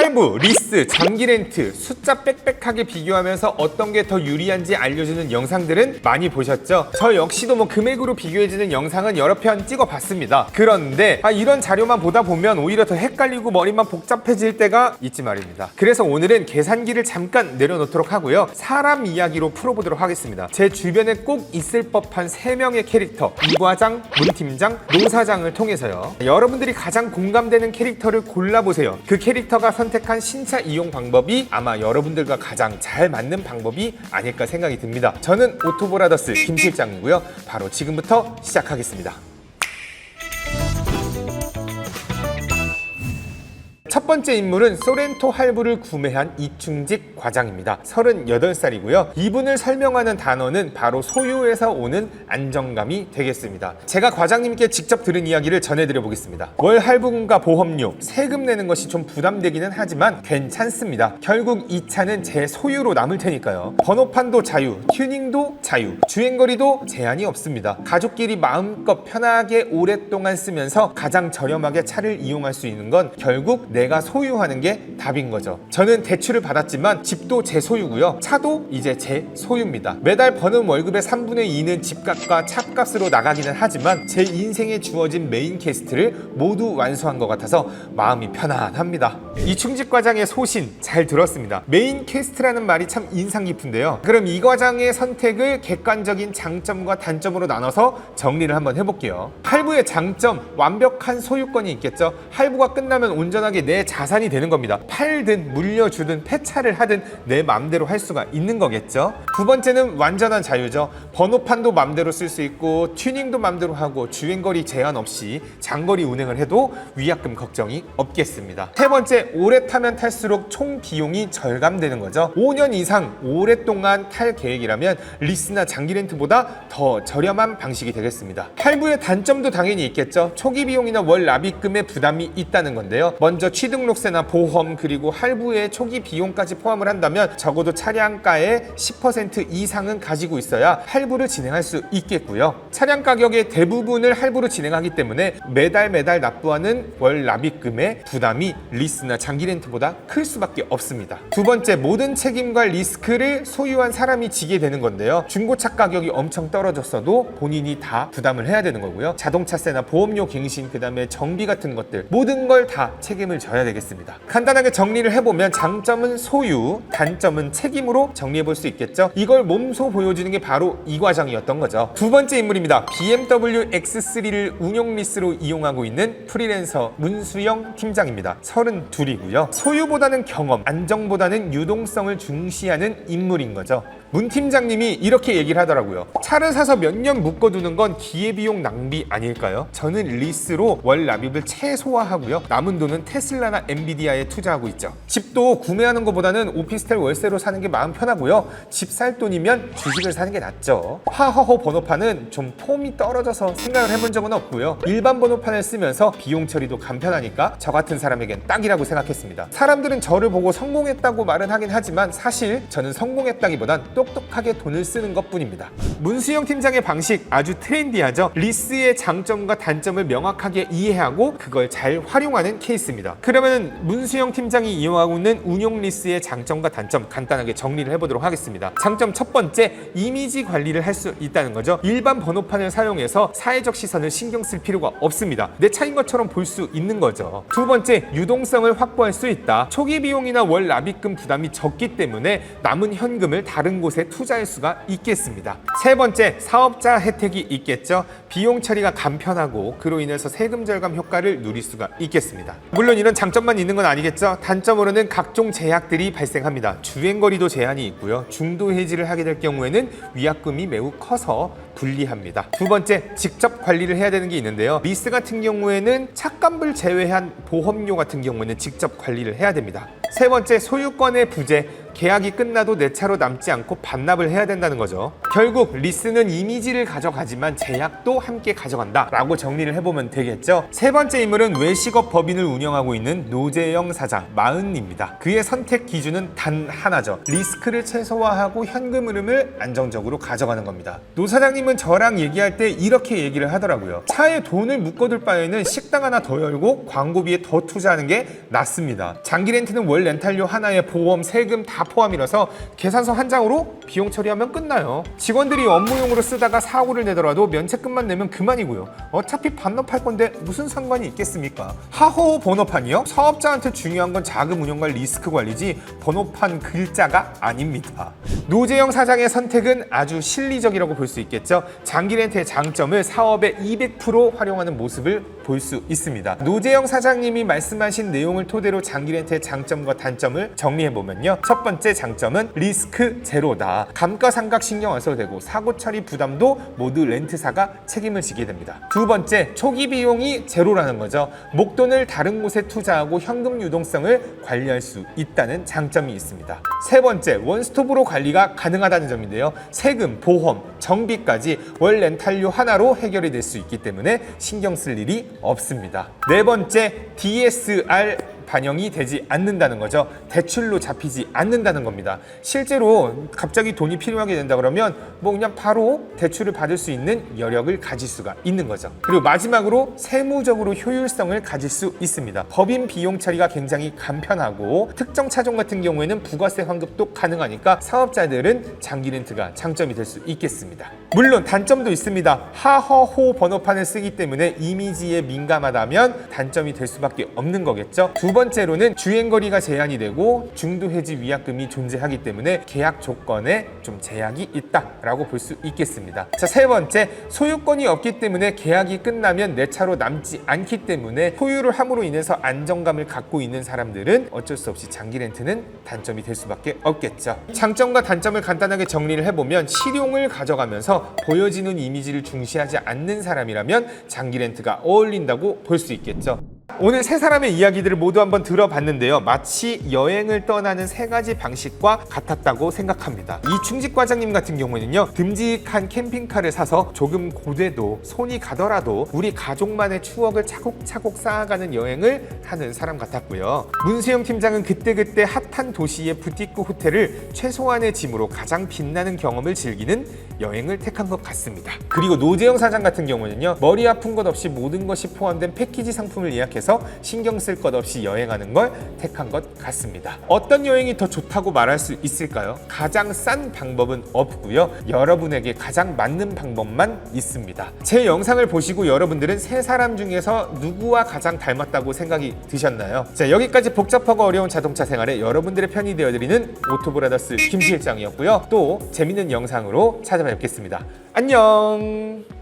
할부, 리스, 장기 렌트, 숫자 빽빽하게 비교하면서 어떤 게 더 유리한지 알려주는 영상들은 많이 보셨죠? 저 역시도 뭐 금액으로 비교해주는 영상은 여러 편 찍어봤습니다. 그런데 아, 이런 자료만 보다 보면 오히려 더 헷갈리고 머리만 복잡해질 때가 있지 말입니다. 그래서 오늘은 계산기를 잠깐 내려놓도록 하고요. 사람 이야기로 풀어보도록 하겠습니다. 제 주변에 꼭 있을 법한 세명의 캐릭터 이과장, 문팀장, 노사장을 통해서요. 여러분들이 가장 공감되는 캐릭터를 골라보세요. 그 캐릭터가 선 택한 신차 이용 방법이 아마 여러분들과 가장 잘 맞는 방법이 아닐까 생각이 듭니다. 저는 오토보라더스 김 실장이고요. 바로 지금부터 시작하겠습니다. 첫 번째 인물은 소렌토 할부를 구매한 이충직 과장입니다. 38살이고요. 이분을 설명하는 단어는 바로 소유에서 오는 안정감이 되겠습니다. 제가 과장님께 직접 들은 이야기를 전해드려 보겠습니다. 월 할부금과 보험료, 세금 내는 것이 좀 부담되기는 하지만 괜찮습니다. 결국 이 차는 제 소유로 남을 테니까요. 번호판도 자유, 튜닝도 자유, 주행거리도 제한이 없습니다. 가족끼리 마음껏 편하게 오랫동안 쓰면서 가장 저렴하게 차를 이용할 수 있는 건 결국 내가 소유하는 게 답인 거죠. 저는 대출을 받았지만 집도 제 소유고요. 차도 이제 제 소유입니다. 매달 버는 월급의 3분의 2는 집값과 차값으로 나가기는 하지만 제 인생에 주어진 메인 캐스트를 모두 완수한 것 같아서 마음이 편안합니다. 이충직 과장의 소신 잘 들었습니다. 메인 캐스트라는 말이 참 인상 깊은데요. 그럼 이 과장의 선택을 객관적인 장점과 단점으로 나눠서 정리를 한번 해볼게요. 할부의 장점, 완벽한 소유권이 있겠죠. 할부가 끝나면 온전하게 내 자산이 되는 겁니다. 팔든 물려주든 폐차를 하든 내 마음대로 할 수가 있는 거겠죠. 두 번째는 완전한 자유죠. 번호판도 마음대로 쓸 수 있고 튜닝도 마음대로 하고 주행거리 제한 없이 장거리 운행을 해도 위약금 걱정이 없겠습니다. 세 번째, 오래 타면 탈수록 총 비용이 절감되는 거죠. 5년 이상 오랫동안 탈 계획이라면 리스나 장기 렌트보다 더 저렴한 방식이 되겠습니다. 할부의 단점도 당연히 있겠죠. 초기 비용이나 월 납입금에 부담이 있다는 건데요. 먼저 취등록세나 보험 그리고 할부의 초기 비용까지 포함을 한다면 적어도 차량가의 10% 이상은 가지고 있어야 할부를 진행할 수 있겠고요. 차량 가격의 대부분을 할부로 진행하기 때문에 매달 매달 납부하는 월 납입금의 부담이 리스나 장기 렌트보다 클 수밖에 없습니다. 두 번째, 모든 책임과 리스크를 소유한 사람이 지게 되는 건데요. 중고차 가격이 엄청 떨어졌어도 본인이 다 부담을 해야 되는 거고요. 자동차세나 보험료 갱신, 그 다음에 정비 같은 것들 모든 걸 다 책임을 져야 되겠습니다. 간단하게 정리를 해보면 장점은 소유, 단점은 책임으로 정리해 볼 수 있겠죠. 이걸 몸소 보여주는 게 바로 이 과정이었던 거죠. 두 번째 인물입니다. BMW X3를 운용 리스로 이용하고 있는 프리랜서 문수영 팀장입니다. 32이고요. 소유보다는 경험, 안정보다는 유동성을 중시하는 인물인 거죠. 문 팀장님이 이렇게 얘기를 하더라고요. 차를 사서 몇 년 묶어두는 건 기회비용 낭비 아닐까요? 저는 리스로 월 납입을 최소화하고요. 남은 돈은 테슬라나 엔비디아에 투자하고 있죠. 집도 구매하는 것보다는 오피스텔 월세로 사는 게 마음 편하고요. 집 살 돈이면 주식을 사는 게 낫죠. 하허허 번호판은 좀 폼이 떨어져서 생각을 해본 적은 없고요. 일반 번호판을 쓰면서 비용 처리도 간편하니까 저 같은 사람에겐 딱이라고 생각했습니다. 사람들은 저를 보고 성공했다고 말은 하긴 하지만 사실 저는 성공했다기보단 똑똑하게 돈을 쓰는 것 뿐입니다. 문수영 팀장의 방식 아주 트렌디하죠. 리스의 장점과 단점을 명확하게 이해하고 그걸 잘 활용하는 케이스입니다. 그러면 문수영 팀장이 이용하고 있는 운용 리스의 장점과 단점 간단하게 정리를 해보도록 하겠습니다. 장점 첫 번째 이미지 관리를 할 수 있다는 거죠. 일반 번호판을 사용해서 사회적 시선을 신경 쓸 필요가 없습니다. 내 차인 것처럼 볼 수 있는 거죠. 두 번째 유동성을 확보할 수 있다. 초기 비용이나 월 납입금 부담이 적기 때문에 남은 현금을 다른 곳에 투자할 수가 있겠습니다. 세 번째 사업자 혜택이 있겠죠. 비용 처리가 간편하고 그로 인해서 세금 절감 효과를 누릴 수가 있겠습니다. 물론 이런 장점만 있는 건 아니겠죠. 단점으로는 각종 제약들이 발생합니다. 주행거리도 제한이 있고요. 중도 해지를 하게 될 경우에는 위약금이 매우 커서 불리합니다. 두 번째, 직접 관리를 해야 되는 게 있는데요. 리스 같은 경우에는 차값을 제외한 보험료 같은 경우에는 직접 관리를 해야 됩니다. 세 번째, 소유권의 부재. 계약이 끝나도 내 차로 남지 않고 반납을 해야 된다는 거죠. 결국 리스는 이미지를 가져가지만 제약도 함께 가져간다 라고 정리를 해보면 되겠죠. 세 번째 인물은 외식업 법인을 운영하고 있는 노재영 사장 마흔입니다. 그의 선택 기준은 단 하나죠. 리스크를 최소화하고 현금 흐름을 안정적으로 가져가는 겁니다. 노 사장님은 사장님은 저랑 얘기할 때 이렇게 얘기를 하더라고요. 차에 돈을 묶어둘 바에는 식당 하나 더 열고 광고비에 더 투자하는 게 낫습니다. 장기 렌트는 월 렌탈료 하나에 보험, 세금 다 포함이라서 계산서 한 장으로 비용 처리하면 끝나요. 직원들이 업무용으로 쓰다가 사고를 내더라도 면책금만 내면 그만이고요. 어차피 반납할 건데 무슨 상관이 있겠습니까? 하호 번호판이요? 사업자한테 중요한 건 자금 운영과 리스크 관리지 번호판 글자가 아닙니다. 노재영 사장의 선택은 아주 실리적이라고 볼 수 있겠죠. 장기 렌트의 장점을 사업에 200% 활용하는 모습을 볼 수 있습니다. 노재영 사장님이 말씀하신 내용을 토대로 장기 렌트의 장점과 단점을 정리해 보면요. 첫 번째 장점은 리스크 제로다. 감가상각 신경 안 써도 되고 사고 처리 부담도 모두 렌트사가 책임을 지게 됩니다. 두 번째 초기 비용이 제로라는 거죠. 목돈을 다른 곳에 투자하고 현금 유동성을 관리할 수 있다는 장점이 있습니다. 세 번째 원스톱으로 관리가 가능하다는 점인데요. 세금, 보험, 정비까지 월 렌탈료 하나로 해결이 될 수 있기 때문에 신경 쓸 일이 없습니다. 네 번째 DSR 반영이 되지 않는다는 거죠. 대출로 잡히지 않는다는 겁니다. 실제로 갑자기 돈이 필요하게 된다 그러면 뭐 그냥 바로 대출을 받을 수 있는 여력을 가질 수가 있는 거죠. 그리고 마지막으로 세무적으로 효율성을 가질 수 있습니다. 법인 비용 처리가 굉장히 간편하고 특정 차종 같은 경우에는 부가세 환급도 가능하니까 사업자들은 장기 렌트가 장점이 될 수 있겠습니다. 물론 단점도 있습니다. 하허호 번호판을 쓰기 때문에 이미지에 민감하다면 단점이 될 수밖에 없는 거겠죠. 두 번 째로는 주행거리가 제한이 되고 중도 해지 위약금이 존재하기 때문에 계약 조건에 좀 제약이 있다라고 볼 수 있겠습니다. 자, 세 번째 소유권이 없기 때문에 계약이 끝나면 내 차로 남지 않기 때문에 소유를 함으로 인해서 안정감을 갖고 있는 사람들은 어쩔 수 없이 장기 렌트는 단점이 될 수밖에 없겠죠. 장점과 단점을 간단하게 정리를 해보면 실용을 가져가면서 보여지는 이미지를 중시하지 않는 사람이라면 장기 렌트가 어울린다고 볼 수 있겠죠. 오늘 세 사람의 이야기들을 모두 한번 들어봤는데요. 마치 여행을 떠나는 세 가지 방식과 같았다고 생각합니다. 이 충직 과장님 같은 경우에는요, 듬직한 캠핑카를 사서 조금 고되도 손이 가더라도 우리 가족만의 추억을 차곡차곡 쌓아가는 여행을 하는 사람 같았고요. 문수영 팀장은 그때그때 핫한 도시의 부티크 호텔을 최소한의 짐으로 가장 빛나는 경험을 즐기는 여행을 택한 것 같습니다. 그리고 노재영 사장 같은 경우는요, 머리 아픈 것 없이 모든 것이 포함된 패키지 상품을 예약 해서 신경 쓸 것 없이 여행하는 걸 택한 것 같습니다. 어떤 여행이 더 좋다고 말할 수 있을까요? 가장 싼 방법은 없고요. 여러분에게 가장 맞는 방법만 있습니다. 제 영상을 보시고 여러분들은 세 사람 중에서 누구와 가장 닮았다고 생각이 드셨나요? 자, 여기까지 복잡하고 어려운 자동차 생활에 여러분들의 편이 되어드리는 오토브라더스 김 실장이었고요. 또 재밌는 영상으로 찾아뵙겠습니다. 안녕!